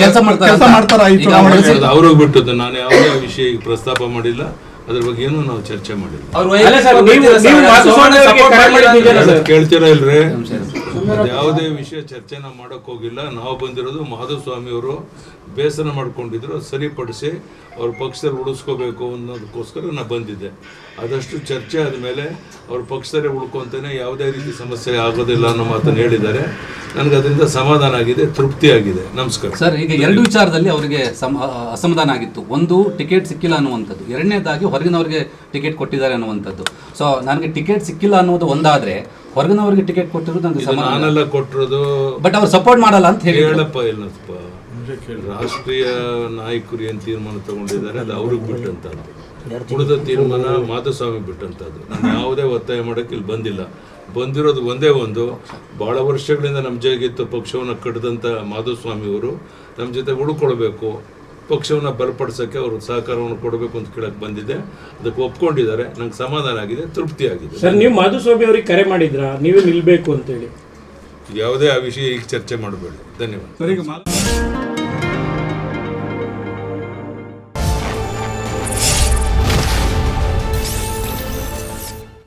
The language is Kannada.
ಕೆಲ್ಸ ಮಾಡ್ತಾರ. ಅವ್ರಿಗೆ ಬಿಟ್ಟದ್ದು ನಾನು ಯಾವುದೇ ವಿಷಯ ಪ್ರಸ್ತಾಪ ಮಾಡಿಲ್ಲ. ಅದ್ರ ಬಗ್ಗೆ ಏನೂ ನಾವು ಚರ್ಚೆ ಮಾಡಿಲ್ಲ. ಅಲ್ಲ ಸರ್ ನೀವು ನೀವು ಮಾಧುಸ್ವಾಮಿ ಅವರಿಗೆ ಕರೆ ಮಾಡಿದ್ದೀರಾ ಸರ್? ಕೇಳ್ತೀರಾ ಇಲ್ರಿ? ಯಾವುದೇ ವಿಷಯ ಚರ್ಚೆನ ಮಾಡಕ್ ಹೋಗಿಲ್ಲ. ನಾವು ಬಂದಿರೋದು ಮಾಧುಸ್ವಾಮಿ ಅವರು ಬೇಸರ ಮಾಡ್ಕೊಂಡಿದ್ರು ಸರಿಪಡಿಸಿ ಅವ್ರ ಪಕ್ಷದಲ್ಲಿ ಉಳಿಸ್ಕೋಬೇಕು ಅನ್ನೋದಕ್ಕೋಸ್ಕರ ನಾನು ಬಂದಿದ್ದೆ. ಆದಷ್ಟು ಚರ್ಚೆ ಆದಮೇಲೆ ಅವ್ರ ಪಕ್ಷದಲ್ಲೇ ಉಳ್ಕೊಂತಾನೆ ಯಾವುದೇ ರೀತಿ ಸಮಸ್ಯೆ ಆಗೋದಿಲ್ಲ ಅನ್ನೋ ಮಾತನ್ನು ಹೇಳಿದ್ದಾರೆ. ನನಗೆ ಅದರಿಂದ ಸಮಾಧಾನ ಆಗಿದೆ ತೃಪ್ತಿ ಆಗಿದೆ. ನಮಸ್ಕಾರ. ಸರ್ ಈಗ ಎರಡು ವಿಚಾರದಲ್ಲಿ ಅವರಿಗೆ ಸಮ ಅಸಮಾಧಾನ ಆಗಿತ್ತು. ಒಂದು ಟಿಕೆಟ್ ಸಿಕ್ಕಿಲ್ಲ ಅನ್ನುವಂಥದ್ದು. ಎರಡನೇದಾಗಿ ಹೊರಗಿನವರಿಗೆ ಟಿಕೆಟ್ ಕೊಟ್ಟಿದ್ದಾರೆ ಅನ್ನುವಂಥದ್ದು. ಸೊ ನನಗೆ ಟಿಕೆಟ್ ಸಿಕ್ಕಿಲ್ಲ ಅನ್ನೋದು ಒಂದಾದ್ರೆ ಹೊರಗಿನವರಿಗೆ ಟಿಕೆಟ್ ಕೊಟ್ಟಿರೋದು ನನಗೆ ಸಮಾಧಾನ. ನಾನೆಲ್ಲ ಕೊಟ್ಟಿರೋದು ಬಟ್ ಅವ್ರು ಸಪೋರ್ಟ್ ಮಾಡಲ್ಲ ಅಂತ ಹೇಳಿ ಹೇಳಪ್ಪ ಇಲ್ಲಪ್ಪ. ರಾಷ್ಟ್ರೀಯ ನಾಯಕರು ಏನು ತೀರ್ಮಾನ ತಗೊಂಡಿದ್ದಾರೆ ಅದು ಅವ್ರಿಗೆ ಬಿಟ್ಟಂತದ್ದು. ಉಳಿದ ತೀರ್ಮಾನ ಮಾಧುಸ್ವಾಮಿ ಬಿಟ್ಟಂತದ್ದು. ನಾನು ಯಾವುದೇ ಒತ್ತಾಯ ಮಾಡೋಕೆ ಇಲ್ಲಿ ಬಂದಿಲ್ಲ. ಬಂದಿರೋದು ಒಂದೇ ಒಂದು. ಬಹಳ ವರ್ಷಗಳಿಂದ ನಮ್ಮ ಜೊತೆಗಿತ್ತು ಪಕ್ಷವನ್ನು ಕಟ್ಟಿದಂಥ ಮಾಧುಸ್ವಾಮಿಯವರು. ನಮ್ಮ ಜೊತೆ ಉಳ್ಕೊಳ್ಬೇಕು. ಪಕ್ಷವನ್ನು ಬಲಪಡಿಸೋಕ್ಕೆ ಅವರು ಸಹಕಾರವನ್ನು ಕೊಡಬೇಕು ಅಂತ ಕೇಳಕ್ಕೆ ಬಂದಿದೆ ಅದಕ್ಕೆ ಒಪ್ಕೊಂಡಿದ್ದಾರೆ. ನಂಗೆ ಸಮಾಧಾನ ಆಗಿದೆ ತೃಪ್ತಿ ಆಗಿದೆ. ಸರ್ ನೀವು ಮಾಧುಸ್ವಾಮಿ ಅವರಿಗೆ ಕರೆ ಮಾಡಿದ್ರಾ? ನೀವೇ ನಿಲ್ಲಬೇಕು ಅಂತೇಳಿ. ಯಾವುದೇ ಆ ವಿಷಯ ಈಗ ಚರ್ಚೆ ಮಾಡಬೇಡಿ. ಧನ್ಯವಾದ.